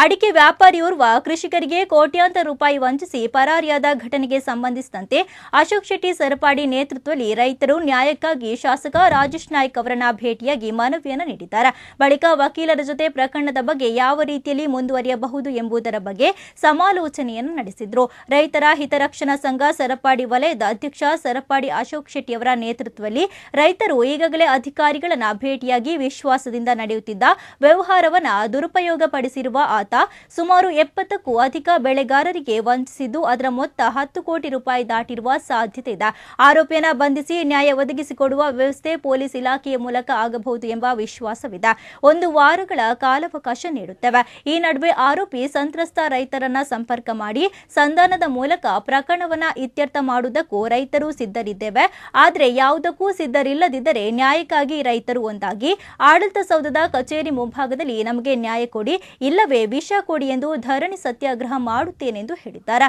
ಅಡಿಕೆ ವ್ಯಾಪಾರಿಯೋರ್ವ ಕೃಷಿಕರಿಗೆ ಕೋಟ್ಯಾಂತರ ರೂಪಾಯಿ ವಂಚಿಸಿ ಪರಾರಿಯಾದ ಘಟನೆಗೆ ಸಂಬಂಧಿಸಿದಂತೆ ಅಶೋಕ್ ಶೆಟ್ಟಿ ಸರಪಾಡಿ ನೇತೃತ್ವದಲ್ಲಿ ರೈತರು ನ್ಯಾಯಕ್ಕಾಗಿ ಶಾಸಕ ರಾಜೇಶ್ ನಾಯ್ಕ್ ಅವರನ್ನ ಭೇಟಿಯಾಗಿ ಮನವಿಯನ್ನು ನೀಡಿದ್ದಾರೆ. ಬಳಿಕ ವಕೀಲರ ಜೊತೆ ಪ್ರಕರಣದ ಬಗ್ಗೆ ಯಾವ ರೀತಿಯಲ್ಲಿ ಮುಂದುವರಿಯಬಹುದು ಎಂಬುದರ ಬಗ್ಗೆ ಸಮಾಲೋಚನೆಯನ್ನು ನಡೆಸಿದ್ರು. ರೈತರ ಹಿತರಕ್ಷಣಾ ಸಂಘ ಸರಪಾಡಿ ವಲಯದ ಅಧ್ಯಕ್ಷ ಸರಪಾಡಿ ಅಶೋಕ್ ಶೆಟ್ಟಿ ಅವರ ನೇತೃತ್ವದಲ್ಲಿ ರೈತರು ಈಗಾಗಲೇ ಅಧಿಕಾರಿಗಳನ್ನ ಭೇಟಿಯಾಗಿ ವಿಶ್ವಾಸದಿಂದ ನಡೆಯುತ್ತಿದ್ದ ವ್ಯವಹಾರವನ್ನ ದುರುಪಯೋಗಪಡಿಸಿರುವ ಆತ ಸುಮಾರು ಎಪ್ಪತ್ತಕ್ಕೂ ಅಧಿಕ ಬೆಳೆಗಾರರಿಗೆ ವಂಚಿಸಿದ್ದು ಅದರ ಮೊತ್ತ ಹತ್ತು ಕೋಟಿ ರೂಪಾಯಿ ದಾಟಿರುವ ಸಾಧ್ಯತೆ ಇದೆ. ಆರೋಪಿಯನ್ನ ಬಂಧಿಸಿ ನ್ಯಾಯ ಒದಗಿಸಿಕೊಡುವ ವ್ಯವಸ್ಥೆ ಪೊಲೀಸ್ ಇಲಾಖೆಯ ಮೂಲಕ ಆಗಬಹುದು ಎಂಬ ವಿಶ್ವಾಸವಿದೆ. ಒಂದು ವಾರಗಳ ಕಾಲಾವಕಾಶ ನೀಡುತ್ತವೆ. ಈ ನಡುವೆ ಆರೋಪಿ ಸಂತ್ರಸ್ತ ರೈತರನ್ನ ಸಂಪರ್ಕ ಮಾಡಿ ಸಂಧಾನದ ಮೂಲಕ ಪ್ರಕರಣವನ್ನ ಇತ್ಯರ್ಥ ಮಾಡುವುದಕ್ಕೂ ರೈತರು ಸಿದ್ಧರಿದ್ದೇವೆ. ಆದರೆ ಯಾವುದಕ್ಕೂ ಸಿದ್ಧರಿಲ್ಲದಿದ್ದರೆ ನ್ಯಾಯಕ್ಕಾಗಿ ರೈತರು ಒಂದಾಗಿ. ಆಡಳಿತ ಸೌಧದ ಕಚೇರಿ ಮುಂಭಾಗದಲ್ಲಿ ನಮಗೆ ನ್ಯಾಯ ಕೊಡಿ. ಇಲ್ಲವೇ ವಿಷ ಕೊಡಿ ಎಂದು ಧರಣಿ ಸತ್ಯಾಗ್ರಹ ಮಾಡುತ್ತೇನೆಂದು ಹೇಳಿದ್ದಾರೆ?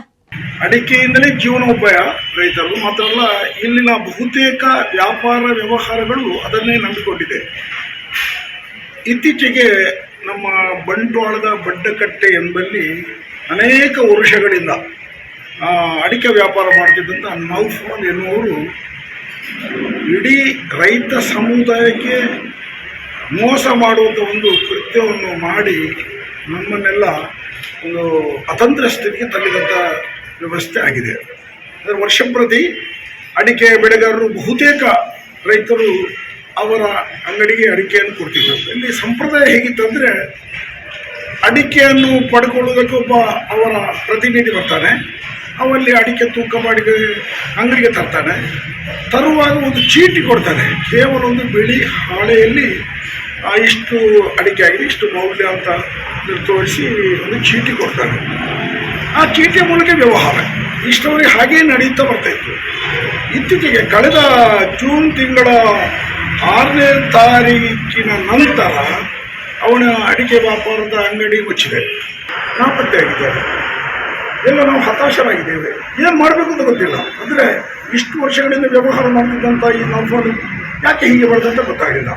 ಅಡಿಕೆಯಿಂದಲೇ ಜೀವನೋಪಾಯ ರೈತರು ಮಾತ್ರ ಅಲ್ಲ ಇಲ್ಲಿನ ಬಹುತೇಕ ವ್ಯಾಪಾರ ವ್ಯವಹಾರಗಳು ಅದನ್ನೇ ನಂಬಿಕೊಂಡಿದೆ. ಇತ್ತೀಚೆಗೆ ನಮ್ಮ ಬಂಟ್ವಾಳದ ಬಡ್ಡಕಟ್ಟೆ ಎಂಬಲ್ಲಿ ಅನೇಕ ವರ್ಷಗಳಿಂದ ಅಡಿಕೆ ವ್ಯಾಪಾರ ಮಾಡ್ತಿದ್ದಂಥ ನೌಫಾನ್ ಎನ್ನುವರು ಇಡೀ ರೈತ ಸಮುದಾಯಕ್ಕೆ ಮೋಸ ಮಾಡುವಂಥ ಒಂದು ಕೃತ್ಯವನ್ನು ಮಾಡಿ ನಮ್ಮನ್ನೆಲ್ಲ ಒಂದು ಅತಂತ್ರ ಸ್ಥಿತಿಗೆ ತಳ್ಳಿದಂಥ ವ್ಯವಸ್ಥೆ ಆಗಿದೆ. ಅಂದರೆ ವರ್ಷಪ್ರತಿ ಅಡಿಕೆ ಬೆಳೆಗಾರರು ಬಹುತೇಕ ರೈತರು ಅವರ ಅಂಗಡಿಗೆ ಅಡಿಕೆಯನ್ನು ಕೊಡ್ತಿದ್ದರು ಇಲ್ಲಿ ಸಂಪ್ರದಾಯ ಹೇಗಿತ್ತಂದರೆ ಅಡಿಕೆಯನ್ನು ಪಡ್ಕೊಳ್ಳೋದಕ್ಕೆ ಒಬ್ಬ ಅವರ ಪ್ರತಿನಿಧಿ ಬರ್ತಾನೆ. ಅವಲ್ಲಿ ಅಡಿಕೆ ತೂಕ ಮಾಡಿ ಅಂಗಡಿಗೆ ತರ್ತಾನೆ. ತರುವಾಗ ಒಂದು ಚೀಟಿ ಕೊಡ್ತಾನೆ. ಕೇವಲ ಒಂದು ಬಿಳಿ ಹಾಳೆಯಲ್ಲಿ ಇಷ್ಟು ಅಡಿಕೆ ಆಗಿದೆ, ಇಷ್ಟು ಮೌಲ್ಯ ಅಂತ ತೋರಿಸಿ ಒಂದು ಚೀಟಿ ಕೊಡ್ತಾರೆ. ಆ ಚೀಟಿಯ ಮೂಲಕ ವ್ಯವಹಾರ. ಇಷ್ಟವರೆಗೆ ಹಾಗೇ ನಡೀತಾ ಬರ್ತಾಯಿತ್ತು ಇತ್ತೀಚೆಗೆ ಕಳೆದ ಜೂನ್ ತಿಂಗಳ ಆರನೇ ತಾರೀಕಿನ ನಂತರ ಅವನ ಅಡಿಕೆ ವ್ಯಾಪಾರದ ಅಂಗಡಿ ಮುಚ್ಚಿದೆ. ನಾಪತ್ತೆಯಾಗಿದ್ದಾರೆ ಎಲ್ಲ ನಾವು ಹತಾಶರಾಗಿದ್ದೇವೆ. ಏನು ಮಾಡಬೇಕು ಅಂತ ಗೊತ್ತಿಲ್ಲ. ಅಂದರೆ ಇಷ್ಟು ವರ್ಷಗಳಿಂದ ವ್ಯವಹಾರ ಮಾಡ್ತಿದ್ದಂಥ ಈ ನಾವು ಯಾಕೆ ಹೀಗೆ ಬರ್ತಂತ ಗೊತ್ತಾಗಲಿಲ್ಲ